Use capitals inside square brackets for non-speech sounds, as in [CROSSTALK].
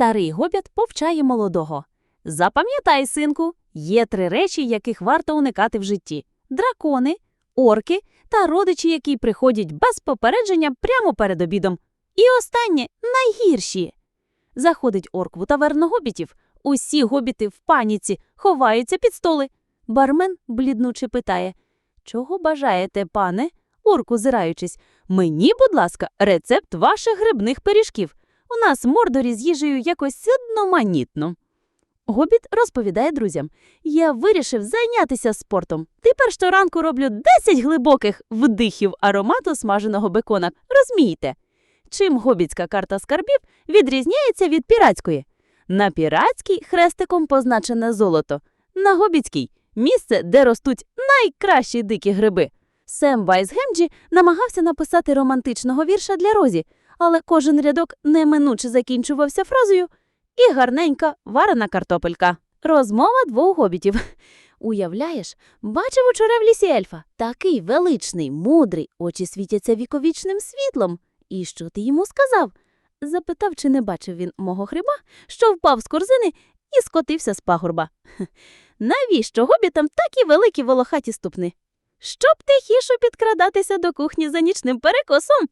Старий гобіт повчає молодого. Запам'ятай, синку, є три речі, яких варто уникати в житті: дракони, орки та родичі, які приходять без попередження прямо перед обідом. І останнє найгірші. Заходить орк в таверну гобітів. Усі гобіти в паніці ховаються під столи. Бармен бліднуче питає: Чого бажаєте, пане? Орк, озираючись, мені, будь ласка, рецепт ваших грибних пиріжків. У нас мордорі з їжею якось одноманітно. Гобіт розповідає друзям: Я вирішив зайнятися спортом. Тепер щоранку роблю 10 глибоких вдихів аромату смаженого бекона. Розумієте? Чим гобітська карта скарбів відрізняється від піратської? На піратській хрестиком позначене золото, на гобітській місце, де ростуть найкращі дикі гриби. Сем Вайсгемджі намагався написати романтичного вірша для Розі, але кожен рядок неминуче закінчувався фразою і гарненька варена картопелька. Розмова двох гобітів. Уявляєш, бачив учора в лісі ельфа. Такий величний, мудрий, очі світяться віковічним світлом. І що ти йому сказав? Запитав, чи не бачив він мого хриба, що впав з корзини і скотився з пагорба. [LAUGHS] Навіщо гобітам такі великі волохаті ступни? Щоб тихіше підкрадатися до кухні за нічним перекосом.